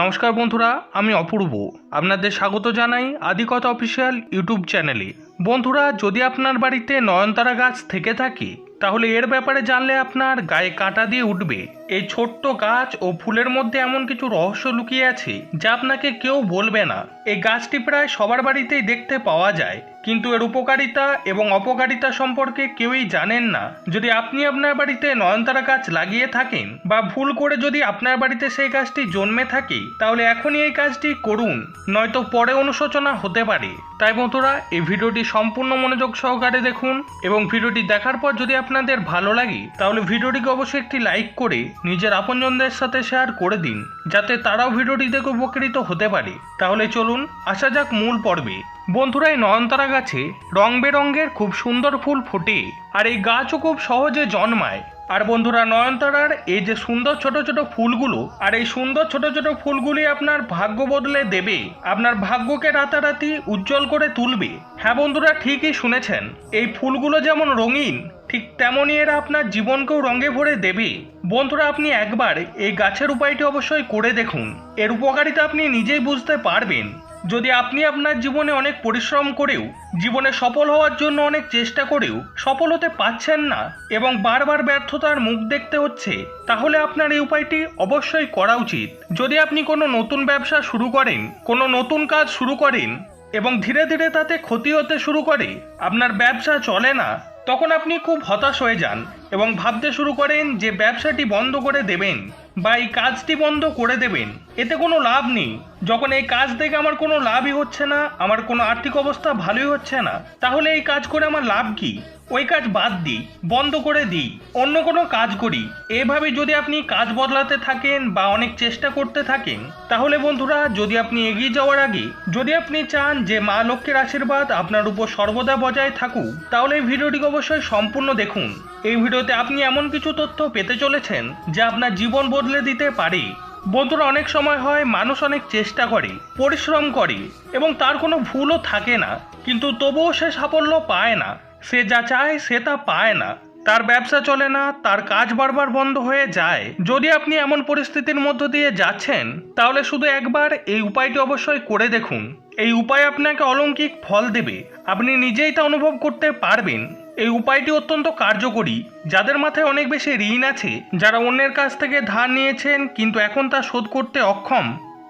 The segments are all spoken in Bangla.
নমস্কার বন্ধুরা, আমি অপূর্ব। আপনাদের স্বাগত জানাই আদিকথা অফিসিয়াল ইউটিউব চ্যানেলে। বন্ধুরা, যদি আপনার বাড়িতে নয়নতারা গাছ থেকে থাকে, তাহলে এর ব্যাপারে জানলে আপনার গায়ে কাঁটা দিয়ে উঠবে। এই ছোট্ট গাছ ও ফুলের মধ্যে এমন কিছু রহস্য লুকিয়ে আছে যা আপনাকে কেউ বলবে না। এই গাছটি প্রায় সবার বাড়িতেই দেখতে পাওয়া যায়। কিন্তু এর উপকারিতা এবং অপকারিতা সম্পর্কে কেউই জানেন না। যদি আপনি আপনার বাড়িতে নয়নতারা গাছ লাগিয়ে থাকেন বা ভুল করে যদি আপনার বাড়িতে সেই গাছটি জন্মে থাকে, তাহলে এখনই এই কাজটি করুন, নয়তো পরে অনুশোচনা হতে পারে। তাই বন্ধুরা, এই ভিডিওটি সম্পূর্ণ মনোযোগ সহকারে দেখুন এবং ভিডিওটি দেখার পর যদি আপনাদের ভালো লাগে, তাহলে ভিডিওটিকে অবশ্যই একটি লাইক করে নিজের আপনজনদের সাথে শেয়ার করে দিন, যাতে তারাও ভিডিওটি দেখে উপকৃত হতে পারে। তাহলে চলুন, আসা যাক মূল পর্বে। বন্ধুরা এই নয়নতারা গাছে রং বেরঙের খুব সুন্দর ফুল ফোটে আর এই গাছও খুব সহজে জন্মায়। আর বন্ধুরা, নয়নতারার এই যে সুন্দর ছোট ছোট ফুলগুলো আর এই সুন্দর ছোট ছোট ফুলগুলি আপনার ভাগ্য বদলে দেবে, আপনার ভাগ্যকে রাতারাতি উজ্জ্বল করে তুলবে। হ্যাঁ বন্ধুরা, ঠিকই শুনেছেন, এই ফুলগুলো যেমন রঙিন, ঠিক তেমনই এরা আপনার জীবনকেও রঙে ভরে দেবে। বন্ধুরা, আপনি একবার এই গাছের উপায়টি অবশ্যই করে দেখুন। এর উপকারিতা আপনি নিজেই বুঝতে পারবেন। যদি আপনি আপনার জীবনে অনেক পরিশ্রম করেও, জীবনে সফল হওয়ার জন্য অনেক চেষ্টা করেও সফল হতে পারছেন না এবং বারবার ব্যর্থতার মুখ দেখতে হচ্ছে, তাহলে আপনার এই উপায়টি অবশ্যই করা উচিত। যদি আপনি কোনো নতুন ব্যবসা শুরু করেন, কোনো নতুন কাজ শুরু করেন এবং ধীরে ধীরে তাতে ক্ষতি হতে শুরু করে, আপনার ব্যবসা চলে না, তখন আপনি খুব হতাশ হয়ে যান এবং ভাবতে শুরু করেন যে ব্যবসাটি বন্ধ করে দেবেন। বা এই কাজটি বন্ধ করে দেবেন, এতে কোনো লাভ নেই। যখন এই কাজ থেকে আমার কোনো লাভই হচ্ছে না, আমার কোনো আর্থিক অবস্থা ভালোই হচ্ছে না, তাহলে এই কাজ করে আমার লাভ কি? ওই কাজ বাদ দিই, বন্ধ করে দিই, অন্য কোনো কাজ করি। এভাবে যদি আপনি কাজ বদলাতে থাকেন বা অনেক চেষ্টা করতে থাকেন, তাহলে বন্ধুরা, যদি আপনি এগিয়ে যাওয়ার আগে, যদি আপনি চান যে মা লক্ষ্মীর আশীর্বাদ আপনার উপর সর্বদা বজায় থাকুক, তাহলে এই ভিডিওটিকে অবশ্যই সম্পূর্ণ দেখুন। এই ভিডিওতে আপনি এমন কিছু তথ্য পেতে চলেছেন, যা আপনার জীবন বদলে দিতে পারি। বন্ধুরা, অনেক সময় হয় মানুষ অনেক চেষ্টা করে, পরিশ্রম করে এবং তার কোনো ভুলও থাকে না। কিন্তু তবুও সে সাফল্য পায় না। সে যা চায় সে তা পায় না। তার ব্যবসা চলে না, তার কাজ বারবার বন্ধ হয়ে যায়। যদি আপনি এমন পরিস্থিতির মধ্য দিয়ে যাচ্ছেন, তাহলে শুধু একবার এই উপায়টি অবশ্যই করে দেখুন। এই উপায় আপনাকে অলৌকিক ফল দেবে। আপনি নিজেই তা অনুভব করতে পারবেন। এই উপায়টি অত্যন্ত কার্যকরী, যাদের মাথায় অনেক বেশি ঋণ আছে, যারা অন্যের কাছ থেকে ধার নিয়েছেন, কিন্তু এখন তা শোধ করতে অক্ষম।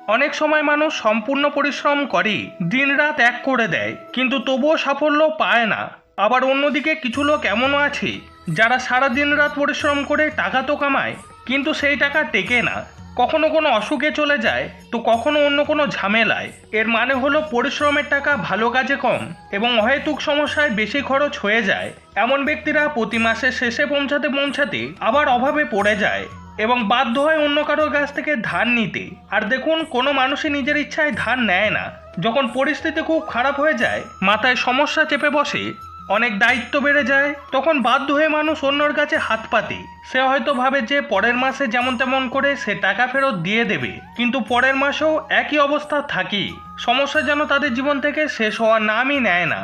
অনেক সময় মানুষ সম্পূর্ণ পরিশ্রম করে, দিনরাত এক করে দেয়, কিন্তু তবুও সাফল্য পায় না। আবার অন্যদিকে কিছু লোক এমনও আছে, যারা সারা দিন রাত পরিশ্রম করে টাকা তো কামায়, কিন্তু সেই টাকা টেকে না। কখনো কোনো অসুখে চলে যায়, তো কখনো অন্য কোনো ঝামেলায়। এর মানে হলো পরিশ্রমের টাকা ভালো কাজে কম এবং অহেতুক সমস্যায় বেশি খরচ হয়ে যায়। এমন ব্যক্তিরা প্রতি মাসের শেষে পৌঁছাতে পৌঁছাতে আবার অভাবে পড়ে যায় এবং বাধ্য হয় অন্য কারোর কাছ থেকে ধার নিতে। আর দেখুন, কোনো মানুষই নিজের ইচ্ছায় ধার নেয় না। যখন পরিস্থিতি খুব খারাপ হয়ে যায়, মাথায় সমস্যা চেপে বসে অনেক দায়িত্ব বেড়ে যায়, তখন বাধ্য হয়ে মানুষ অন্যর কাছে হাত পাতে। সে হয়তো ভাবে যে পরের মাসে যেমন তেমন করে সে টাকা ফেরত দিয়ে দেবে, কিন্তু পরের মাসেও একই অবস্থা থাকি। সমস্যা যেন তাদের জীবন থেকে শেষ হওয়ার নামই নেয় না।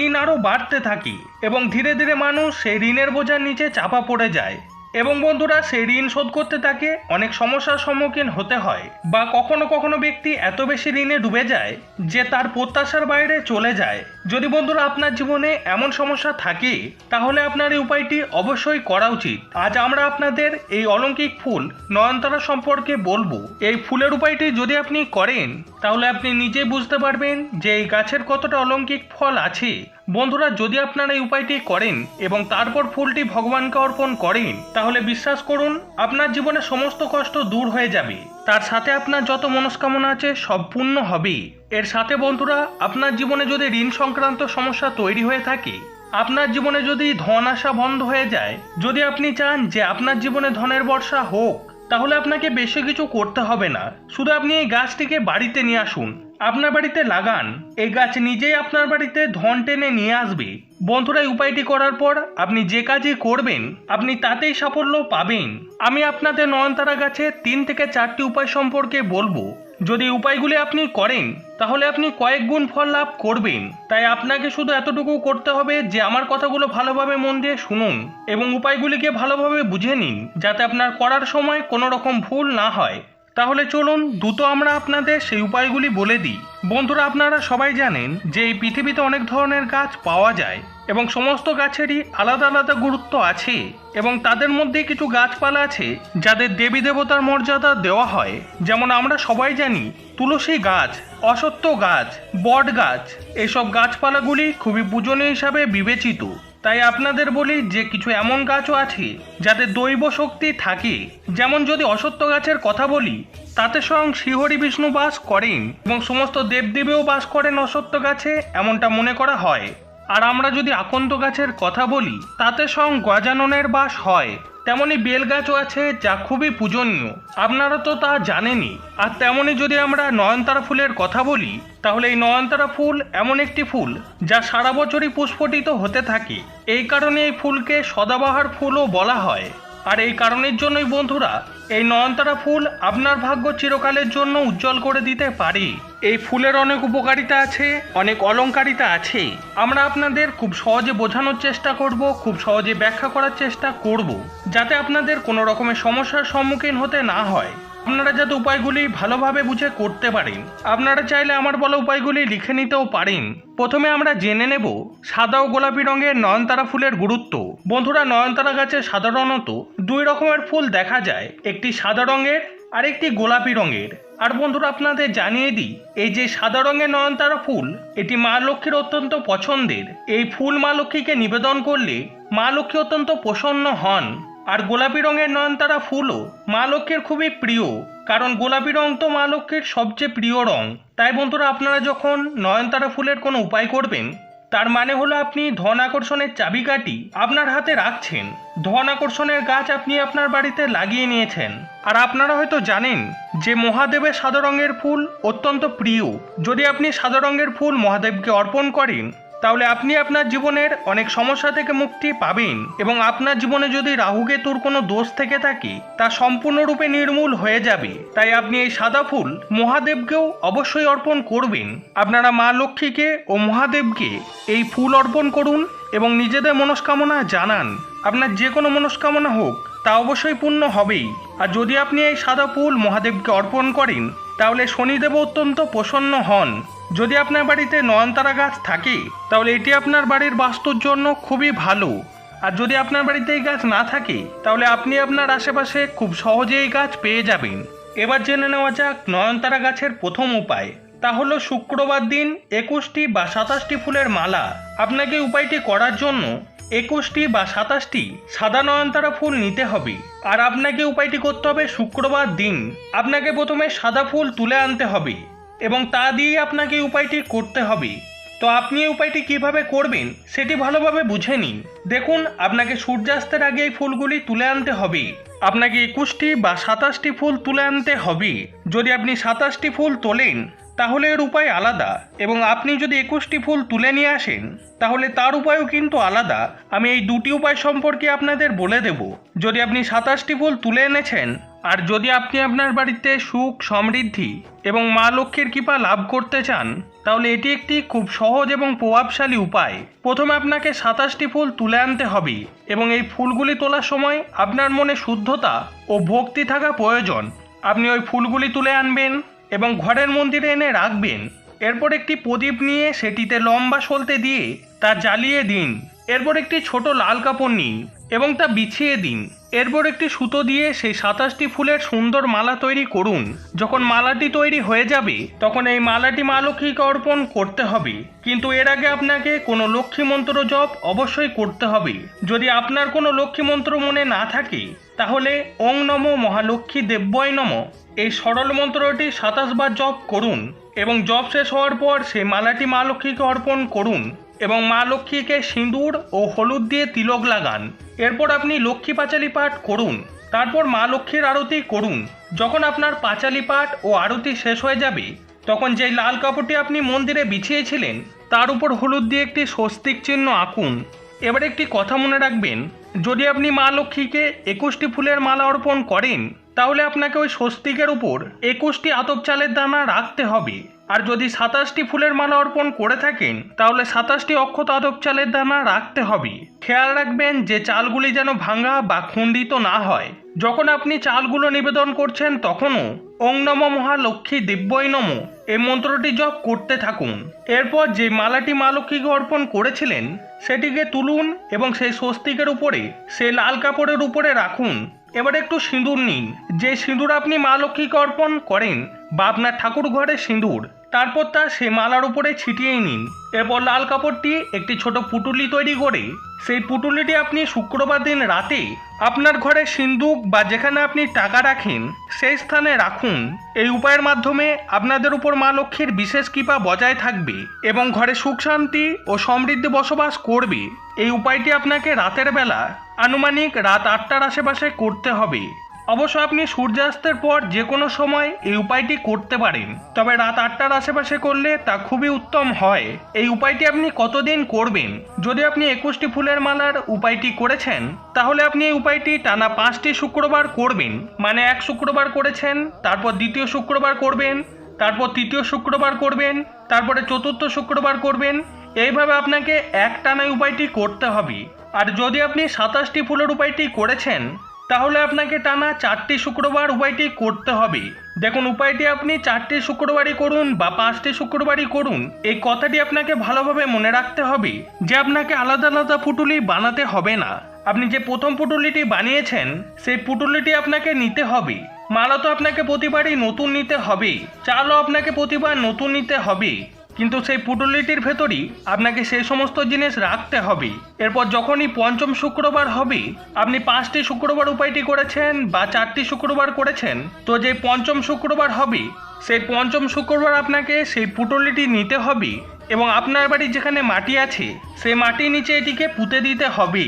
ঋণ আরও বাড়তে থাকি, এবং ধীরে ধীরে মানুষ সেই ঋণের বোঝার নিচে চাপা পড়ে যায়। এবং বন্ধুরা, সেই ঋণ শোধ করতে তাকে অনেক সমস্যার সম্মুখীন হতে হয় বা কখনো কখনো ব্যক্তি এত বেশি ঋণে ডুবে যায় যে তার প্রত্যাশার বাইরে চলে যায়। যদি বন্ধুরা, আপনার জীবনে এমন সমস্যা থাকে, তাহলে আপনার এই উপায়টি অবশ্যই করা উচিত। আজ আমরা আপনাদের এই অলৌকিক ফুল নয়নতারা সম্পর্কে বলব। এই ফুলের উপায়টি যদি আপনি করেন, তাহলে আপনি নিজেই বুঝতে পারবেন যে এই গাছের কতটা অলৌকিক ফল আছে। বন্ধুরা, যদি আপনারা এই উপায়টি করেন এবং তারপর ফুলটি ভগবানকে অর্পণ করেন, তাহলে বিশ্বাস করুন, আপনার জীবনে সমস্ত কষ্ট দূর হয়ে যাবে। তার সাথে আপনার যত মনস্কামনা আছে, সব পূর্ণ হবে। এর সাথে বন্ধুরা, আপনার জীবনে যদি ঋণ সংক্রান্ত সমস্যা তৈরি হয়ে থাকে, আপনার জীবনে যদি ধন আসা বন্ধ হয়ে যায়, যদি আপনি চান যে আপনার জীবনে ধনের বর্ষা হোক তাহলে আপনাকে বেশি কিছু করতে হবে না। শুধু আপনি এই গাছটিকে বাড়িতে নিয়ে আসুন। আপনার বাড়িতে লাগান। এই গাছ নিজেই আপনার বাড়িতে ধন টেনে নিয়ে আসবে। বন্ধুরা, এই উপায়টি করার পর আপনি যে কাজই করবেন, আপনি তাতেই সাফল্য পাবেন। আমি আপনাদের নয়নতারা গাছে তিন থেকে চারটি উপায় সম্পর্কে বলব। যদি উপায়গুলি আপনি করেন, তাহলে আপনি কয়েক গুণ ফল লাভ করবেন। তাই আপনাকে শুধু এতটুকু করতে হবে যে আমার কথাগুলো ভালোভাবে মন দিয়ে শুনুন এবং উপায়গুলিকে ভালোভাবে বুঝে নিন, যাতে আপনার করার সময় কোনো রকম ভুল না হয়। তাহলে চলুন দ্রুত আমরা আপনাদের সেই উপায়গুলি বলে দিই। বন্ধুরা, আপনারা সবাই জানেন যে এই পৃথিবীতে অনেক ধরনের গাছ পাওয়া যায় এবং সমস্ত গাছেরই আলাদা আলাদা গুরুত্ব আছে এবং তাদের মধ্যে কিছু গাছপালা আছে যাদের দেবী দেবতার মর্যাদা দেওয়া হয়। যেমন আমরা সবাই জানি তুলসী গাছ অসত্য গাছ, বট গাছ, এসব গাছপালাগুলি খুবই পূজনীয় হিসাবে বিবেচিত। তাই আপনাদের বলি যে কিছু এমন গাছও আছে যাতে দৈব শক্তি থাকে। যেমন যদি অসত্য গাছের কথা বলি, তাতে স্বয়ং শ্রীহরি বিষ্ণু বাস করেন এবং সমস্ত দেবদেবীও বাস করেন অসত্য গাছে, এমনটা মনে করা হয়। আর আমরা যদি আকন্ত গাছের কথা বলি, তাতে স্বয়ং গজাননের বাস হয়। তেমনি বেল গাছও আছে যা খুবই পূজনীয়। আপনারা তো তা জানেনই। আর তেমনি যদি আমরা নয়নতারা ফুলের কথা বলি, তাহলে এই নয়নতারা ফুল এমন একটি ফুল যা সারা বছরই পুষ্পটিত হতে থাকে। এই কারণে এই ফুলকে সদাবাহার ফুলও বলা হয়। আর এই কারণের জন্যই বন্ধুরা, এই নয়নতারা ফুল আপনার ভাগ্য চিরকালের জন্য উজ্জ্বল করে দিতে পারে। এই ফুলের অনেক উপকারিতা আছে, অনেক অলঙ্কারিতা আছে। আমরা আপনাদের খুব সহজে বোঝানোর চেষ্টা করব, খুব সহজে ব্যাখ্যা করার চেষ্টা করব, যাতে আপনাদের কোনো রকমের সমস্যার সম্মুখীন হতে না হয়। আপনারা যাতে উপায়গুলি ভালোভাবে বুঝে করতে পারেন, আপনারা চাইলে আমার বলা উপায়গুলি লিখে নিতেও পারেন। প্রথমে আমরা জেনে নেব সাদা ও গোলাপি রঙের নয়নতারা ফুলের গুরুত্ব। বন্ধুরা, নয়নতারা গাছে সাধারণত দুই রকমের ফুল দেখা যায়, একটি সাদা রঙের আর একটি গোলাপি রঙের। আর বন্ধুরা, আপনাদের জানিয়ে দিই, এই যে সাদা রঙের নয়নতারা ফুল, এটি মা লক্ষ্মীর অত্যন্ত পছন্দের। এই ফুল মা লক্ষ্মীকে নিবেদন করলে মা লক্ষ্মী অত্যন্ত প্রসন্ন হন। আর গোলাপি রঙের নয়নতারা ফুলও মা লক্ষ্মীর খুবই প্রিয়, কারণ গোলাপি রং তো মা লক্ষ্মীর সবচেয়ে প্রিয় রং। তাই বন্ধুরা, আপনারা যখন নয়নতারা ফুলের কোনো উপায় করবেন, তার মানে হলো আপনি ধন আকর্ষণের চাবিকাঠি আপনার হাতে রাখছেন। ধন আকর্ষণের গাছ আপনি আপনার বাড়িতে লাগিয়ে নিয়েছেন। আর আপনারা হয়তো জানেন যে মহাদেবের সাদা রঙের ফুল অত্যন্ত প্রিয়। যদি আপনি সাদা রঙের ফুল মহাদেবকে অর্পণ করেন তাহলে আপনি আপনার জীবনের অনেক সমস্যা থেকে মুক্তি পাবেন। এবং আপনার জীবনে যদি রাহুকেতুর কোনো দোষ থেকে থাকে, তা সম্পূর্ণরূপে নির্মূল হয়ে যাবে। তাই আপনি এই সাদা ফুল মহাদেবকেও অবশ্যই অর্পণ করবেন। আপনারা মা লক্ষ্মীকে ও মহাদেবকে এই ফুল অর্পণ করুন এবং নিজেদের মনস্কামনা জানান। আপনার যে কোনো মনস্কামনা হোক, তা অবশ্যই পূর্ণ হবেই। আর যদি আপনি এই সাদা ফুল মহাদেবকে অর্পণ করেন, তাহলে শনিদেব অত্যন্ত প্রসন্ন হন। যদি আপনার বাড়িতে নয়নতারা গাছ থাকে, তাহলে এটি আপনার বাড়ির বাস্তুর জন্য খুবই ভালো। আর যদি আপনার বাড়িতে এই গাছ না থাকে, তাহলে আপনি আপনার আশেপাশে খুব সহজে এই গাছ পেয়ে যাবেন। এবার জেনে নেওয়া যাক নয়নতারা গাছের প্রথম উপায়। তা হলো শুক্রবার দিন একুশটি বা সাতাশটি ফুলের মালা। আপনাকে উপায়টি করার জন্য একুশটি বা সাতাশটি সাদা নয়নতারা ফুল নিতে হবে। আর আপনাকে উপায়টি করতে হবে শুক্রবার দিন। আপনাকে প্রথমে সাদা ফুল তুলে আনতে হবে। এবং তা দিয়ে আপনাকে উপায়টি করতে হবে। তো আপনি এই উপায়টি কীভাবে করবেন, সেটি ভালোভাবে বুঝে নিন। দেখুন, আপনাকে সূর্যাস্তের আগে এই ফুলগুলি তুলে আনতে হবে। আপনাকে একুশটি বা সাতাশটি ফুল তুলে আনতে হবে। যদি আপনি সাতাশটি ফুল তোলেন, তাহলে এর উপায় আলাদা। এবং আপনি যদি একুশটি ফুল তুলে নিয়ে আসেন, তাহলে তার উপায়ও কিন্তু আলাদা। আমি এই দুটি উপায় সম্পর্কে আপনাদের বলে দেব। যদি আপনি সাতাশটি ফুল তুলে এনেছেন আর যদি আপনি আপনার বাড়িতে সুখ, সমৃদ্ধি এবং মা লক্ষ্মীর কৃপা লাভ করতে চান, তাহলে এটি একটি খুব সহজ এবং প্রভাবশালী উপায়। প্রথমে আপনাকে সাতাশটি ফুল তুলে আনতে হবে এবং এই ফুলগুলি তোলার সময় আপনার মনে শুদ্ধতা ও ভক্তি থাকা প্রয়োজন। আপনি ওই ফুলগুলি তুলে আনবেন এবং ঘরের মন্দিরে এনে রাখবেন। এরপর একটি প্রদীপ নিয়ে সেটিতে লম্বা সলতে দিয়ে তা জ্বালিয়ে দিন। এরপর একটি ছোট লাল কাপড় নিন এবং তা বিছিয়ে দিন। এরপর একটি সুতো দিয়ে সেই সাতাশটি ফুলের সুন্দর মালা তৈরি করুন। যখন মালাটি তৈরি হয়ে যাবে, তখন এই মালাটি মা লক্ষ্মীকে অর্পণ করতে হবে। কিন্তু এর আগে আপনাকে কোনো লক্ষ্মী মন্ত্র জপ অবশ্যই করতে হবে। যদি আপনার কোনো লক্ষ্মী মন্ত্র মনে না থাকে, তাহলে ওং নম মহালক্ষ্মী দেব্যয় নম। এই সরল মন্ত্রটি সাতাশ বার জপ করুন। এবং জব শেষ হওয়ার পর সেই মালাটি মা লক্ষ্মীকে অর্পণ করুন এবং মা লক্ষ্মীকে সিঁদুর ও হলুদ দিয়ে তিলক লাগান। এরপর আপনি লক্ষ্মী পাঁচালি পাঠ করুন। তারপর মা লক্ষ্মীর আরতি করুন। যখন আপনার পাঁচালি পাঠ ও আরতি শেষ হয়ে যাবে, তখন যেই লাল কাপড়টি আপনি মন্দিরে বিছিয়েছিলেন, তার উপর হলুদ দিয়ে একটি স্বস্তিক চিহ্ন আঁকুন। এবার একটি কথা মনে রাখবেন, যদি আপনি মা লক্ষ্মীকে একুশটি ফুলের মালা অর্পণ করেন তাহলে আপনাকে ওই স্বস্তিকের উপর একুশটি আতপ চালের দানা রাখতে হবে। আর যদি সাতাশটি ফুলের মালা অর্পণ করে থাকেন, তাহলে সাতাশটি অক্ষত আতপ চালের দানা রাখতে হবে। খেয়াল রাখবেন যে চালগুলি যেন ভাঙা বা খণ্ডিত না হয়। যখন আপনি চালগুলো নিবেদন করছেন, তখনও ওং নম মহালক্ষ্মী দিব্যই নম এই মন্ত্রটি জপ করতে থাকুন। এরপর যে মালাটি মা লক্ষ্মীকে অর্পণ করেছিলেন, সেটিকে তুলুন এবং সেই স্বস্তিকের উপরে, সেই লাল কাপড়ের উপরে রাখুন। এবার একটু সিঁদুর নিন। যে সিঁদুর আপনি মা লক্ষ্মীকে অর্পণ করেন বা আপনার ঠাকুর ঘরে সিঁদুর। তারপর তা সে মালার উপরে ছিটিয়ে নিন। এরপর লাল কাপড়টি একটি ছোট পুটুলি তৈরি করে, সেই পুটুলিটি আপনি শুক্রবার দিন রাতে আপনার ঘরে সিন্দুক বা যেখানে আপনি টাকা রাখেন, সেই স্থানে রাখুন। এই উপায়ের মাধ্যমে আপনাদের উপর মা লক্ষ্মীর বিশেষ কৃপা বজায় থাকবে এবং ঘরে সুখ শান্তি ও সমৃদ্ধি বসবাস করবে। এই উপায়টি আপনাকে রাতের বেলা আনুমানিক রাত আটটার আশেপাশে করতে হবে। অবশ্য আপনি সূর্যাস্তের পর যে কোনো সময় এই উপায়টি করতে পারেন। তবে রাত আটটার আশেপাশে করলে তা খুবই উত্তম হয়। এই উপায়টি আপনি কতদিন করবেন? যদি আপনি একুশটি ফুলের মালার উপায়টি করেছেন, তাহলে আপনি এই উপায়টি টানা পাঁচটি শুক্রবার করবেন। মানে এক শুক্রবার করেছেন, তারপর দ্বিতীয় শুক্রবার করবেন, তারপর তৃতীয় শুক্রবার করবেন, তারপরে চতুর্থ শুক্রবার করবেন। এইভাবে আপনাকে এক টানায় উপায়টি করতে হবে। আর যদি আপনি সাতাশটি ফুলের উপায়টি করেছেন তাহলে আপনাকে টানা চারটি শুক্রবার উপায়টি করতে হবে। দেখুন, উপায়টি আপনি চারটি শুক্রবারই করুন বা পাঁচটি শুক্রবারই করুন। এই কথাটি আপনাকে ভালোভাবে মনে রাখতে হবে যে আপনাকে আলাদা আলাদা পুটুলি বানাতে হবে না। আপনি যে প্রথম পুটুলিটি বানিয়েছেন, সেই পুটুলিটি আপনাকে নিতে হবে। মালা তো আপনাকে প্রতিবারই নতুন নিতে হবে। চালও আপনাকে প্রতিবার নতুন নিতে হবে। কিন্তু সেই পুটুলিটির ভেতরই আপনাকে সেই সমস্ত জিনিস রাখতে হবে। এরপর যখনই পঞ্চম শুক্রবার হবে, আপনি পাঁচটি শুক্রবার উপায়টি করেছেন বা চারটি শুক্রবার করেছেন, তো যে পঞ্চম শুক্রবার হবে, সেই পঞ্চম শুক্রবার আপনাকে সেই পুটুলিটি নিতে হবে এবং আপনার বাড়ির যেখানে মাটি আছে, সেই মাটির নিচে এটিকে পুঁতে দিতে হবে।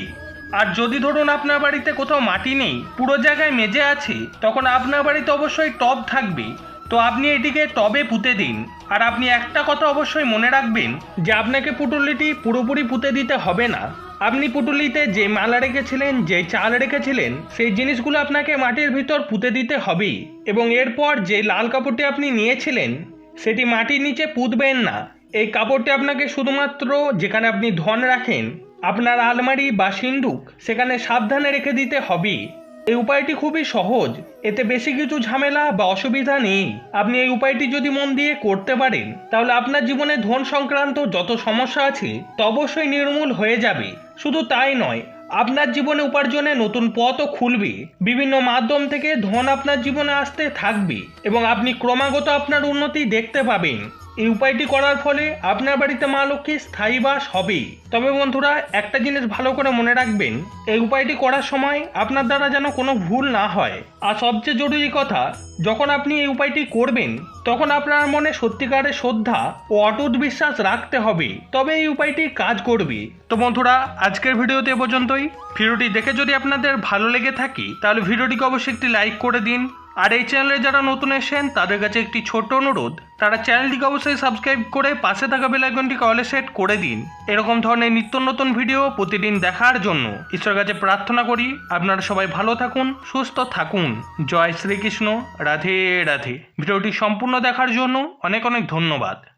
আর যদি ধরুন আপনার বাড়িতে কোথাও মাটি নেই, পুরো জায়গায় মেজে আছে, তখন আপনার বাড়িতে অবশ্যই টব থাকবে। তো আপনি এটিকে টবে পুঁতে দিন। আর আপনি একটা কথা অবশ্যই মনে রাখবেন, যে আপনাকে পুটুলিটি পুরোপুরি পুঁতে দিতে হবে না। আপনি পুটুলিতে যে মালা রেখেছিলেন, যে চাল রেখেছিলেন, সেই জিনিসগুলো আপনাকে মাটির ভিতর পুঁতে দিতে হবেই। এবং এরপর যে লাল কাপড়টি আপনি নিয়েছিলেন, সেটি মাটির নিচে পুঁতবেন না। এই কাপড়টি আপনাকে শুধুমাত্র যেখানে আপনি ধন রাখেন, আপনার আলমারি বা সিন্দুক, সেখানে সাবধানে রেখে দিতে হবে এই উপায়টি খুবই সহজ। এতে বেশি কিছু ঝামেলা বা অসুবিধা নেই। আপনি এই উপায়টি যদি মন দিয়ে করতে পারেন, তাহলে আপনার জীবনে ধন সংক্রান্ত যত সমস্যা আছে, তা অবশ্যই নির্মূল হয়ে যাবে। শুধু তাই নয়, আপনার জীবনে উপার্জনে নতুন পথও খুলবে। বিভিন্ন মাধ্যম থেকে ধন আপনার জীবনে আসতে থাকবে এবং আপনি ক্রমাগত আপনার উন্নতি দেখতে পাবেন। এই উপায়টি করার ফলে আপনার বাড়িতে মা লক্ষ্মী স্থায়ী বাস হবে তবে বন্ধুরা, একটা জিনিস ভালো করে মনে রাখবেন, এই উপায়টি করার সময় আপনার দ্বারা যেন কোনো ভুল না হয়। আর সবচেয়ে জরুরি কথা, যখন আপনি এই উপায়টি করবেন, তখন আপনার মনে সত্যিকারের শ্রদ্ধা ও অটুট বিশ্বাস রাখতে হবে। তবে এই উপায়টি কাজ করবে। তো বন্ধুরা, আজকের ভিডিওতে পর্যন্তই। ভিডিওটি দেখে যদি আপনাদের ভালো লেগে থাকে, তাহলে ভিডিওটিকে অবশ্যই একটি লাইক করে দিন। আর এই চ্যানেলে যারা নতুন এসেছেন, তাদের কাছে একটি ছোট অনুরোধ। তারা চ্যানেলটিকে অবশ্যই সাবস্ক্রাইব করে পাশে থাকা বেলাইকনটিকে অলে সেট করে দিন। এরকম ধরনের নিত্য নতুন ভিডিও প্রতিদিন দেখার জন্য ঈশ্বরের কাছে প্রার্থনা করি, আপনারা সবাই ভালো থাকুন, সুস্থ থাকুন। জয় শ্রীকৃষ্ণ। রাধে রাধে। ভিডিওটি সম্পূর্ণ দেখার জন্য অনেক অনেক ধন্যবাদ।